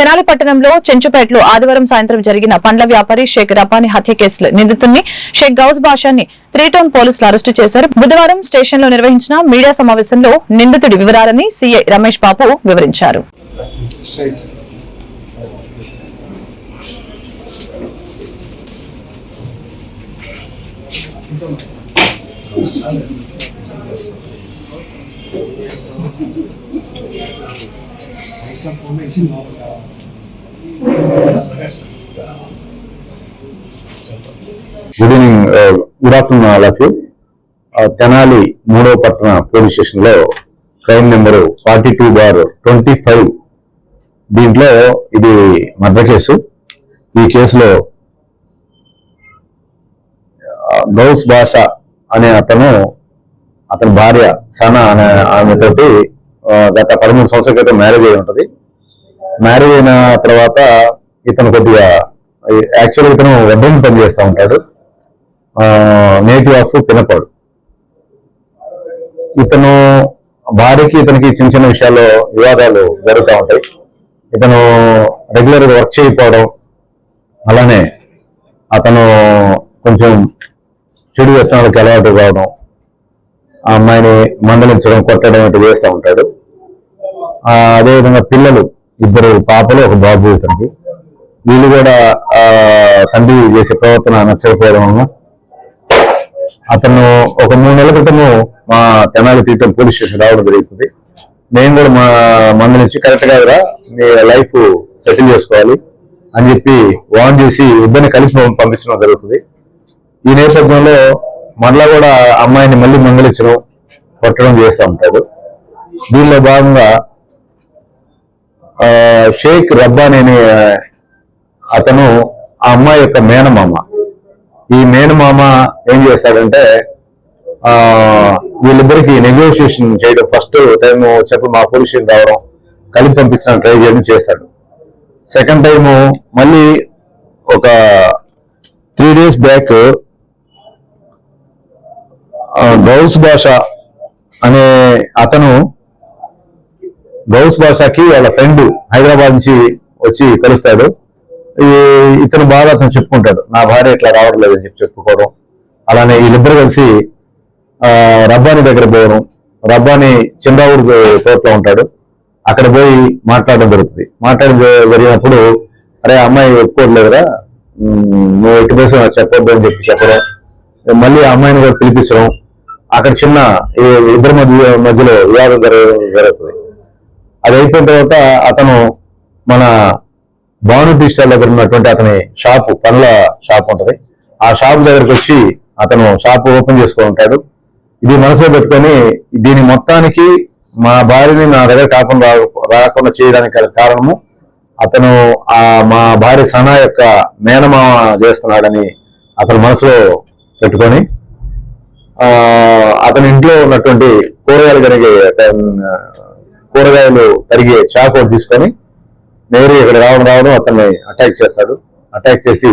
తెనాలి పట్టణంలో చెంచుపేటలో ఆదివారం సాయంత్రం జరిగిన పండ్ల వ్యాపారి షేక్ రబ్బాని హత్య కేసులో నిందితుడిని షేక్ గౌస్ బాషాని త్రీ టౌన్ పోలీసులు అరెస్టు చేశారు. బుధవారం స్టేషన్లో నిర్వహించిన మీడియా సమావేశంలో నిందితుడి వివరాలని సీఐ రమేష్ బాబు వివరించారు. Good evening good afternoon all of you Tenali మూడవ పట్టణ పోలీస్ స్టేషన్లో crime number forty two bar twenty five దీంట్లో ఇది మర్డర్ కేసు. ఈ కేసులో గౌస్ భాష అనే అతను అతని భార్య సనా అనే ఆమెతోటి గత పదమూడు సంవత్సరాల క్రితం మ్యారేజ్ అయి ఉంటుంది. మ్యారేజ్ అయిన తర్వాత ఇతను కొద్దిగా యాక్చువల్గా ఇతను వెడ్డింగ్ పని చేస్తూ ఉంటాడు. నేటివ్ ఆఫ్ పినపాడు ఇతను భార్యకి ఇతనికి చిన్న చిన్న విషయాల్లో వివాదాలు జరుగుతూ ఉంటాయి. ఇతను రెగ్యులర్గా వర్క్ చేయకపోవడం అలానే అతను కొంచెం చెడు వ్యసనాలకు అలవాటు కావడం ఆ అమ్మాయిని మందలించడం కొట్టడం ఇటు చేస్తూ ఉంటాడు. అదేవిధంగా పిల్లలు ఇద్దరు పాపలు ఒక బాబు తండ్రి వీళ్ళు కూడా తండ్రి చేసే ప్రవర్తన నచ్చకపోవడం వల్ల అతను ఒక మూడు నెలల క్రితము మా తెనాలి తీయటం పోలీస్ స్టేషన్ రావడం జరుగుతుంది. మేము కూడా మా మంది నుంచి కరెక్ట్ కాదురా మీ లైఫ్ సెటిల్ చేసుకోవాలి అని చెప్పి వాన్ చేసి ఇద్దరిని కలిపి పంపించడం జరుగుతుంది. ఈ నేపథ్యంలో మళ్ళా కూడా అమ్మాయిని మళ్ళీ మందలించడం కొట్టడం చేస్తూ ఉంటాడు. దీనిలో భాగంగా షేక్ రబ్బాని అనే అతను ఆ అమ్మాయి యొక్క మేనమామ. ఈ మేనమామ ఏం చేస్తాడంటే వీళ్ళిద్దరికి నెగోషియేషన్ చేయడం ఫస్ట్ టైం చెప్పి మా పోలీస్ రావడం కలిపి పంపించడానికి ట్రై చేయడం చేస్తాడు. సెకండ్ టైము మళ్ళీ ఒక త్రీ డేస్ బ్యాక్ గౌస్ భాష అనే అతను గౌస్ భాషకి వాళ్ళ ఫ్రెండ్ హైదరాబాద్ నుంచి వచ్చి కలుస్తాడు. ఈ ఇతను బాగా అతను చెప్పుకుంటాడు. నా భార్య ఇట్లా రావట్లేదు అని చెప్పి చెప్పుకోవడం. అలానే వీళ్ళిద్దరు కలిసి రబ్బాని దగ్గర పోవడం. రబ్బాని చంద్రావుడు తోటలో ఉంటాడు. అక్కడ పోయి మాట్లాడడం జరుగుతుంది. మాట్లాడడం జరిగినప్పుడు అరే అమ్మాయి ఒప్పుకోవట్లేదురా. నువ్వు ఎట్టి దేశం చెప్పొద్దు అని చెప్పి చెప్పడం. మళ్ళీ ఆ అమ్మాయిని కూడా పిలిపించడం అక్కడ చిన్న ఇద్దరి మధ్య మధ్యలో వివాదం జరగడం జరుగుతుంది. అది అయిపోయిన తర్వాత అతను మన భాను టీ స్టాల్ దగ్గర ఉన్నటువంటి అతని షాపు పండ్ల షాప్ ఉంటుంది. ఆ షాప్ దగ్గరికి వచ్చి అతను షాప్ ఓపెన్ చేసుకొని ఉంటాడు. ఇది మనసులో పెట్టుకొని దీని మొత్తానికి మా భార్యని నా దగ్గర కాకుండా రా- రాకుండా చేయడానికి కారణము అతను ఆ మా భార్య సనా యొక్క మేనమామ చేస్తున్నాడని అతను మనసులో పెట్టుకొని అతని ఇంట్లో ఉన్నటువంటి కూరగాయలు కరిగే కూరగాయలు కరిగే చాకు ఒకటి తీసుకొని నేరు ఇక్కడ రావడం రావడం అతన్ని అటాక్ చేస్తాడు. అటాక్ చేసి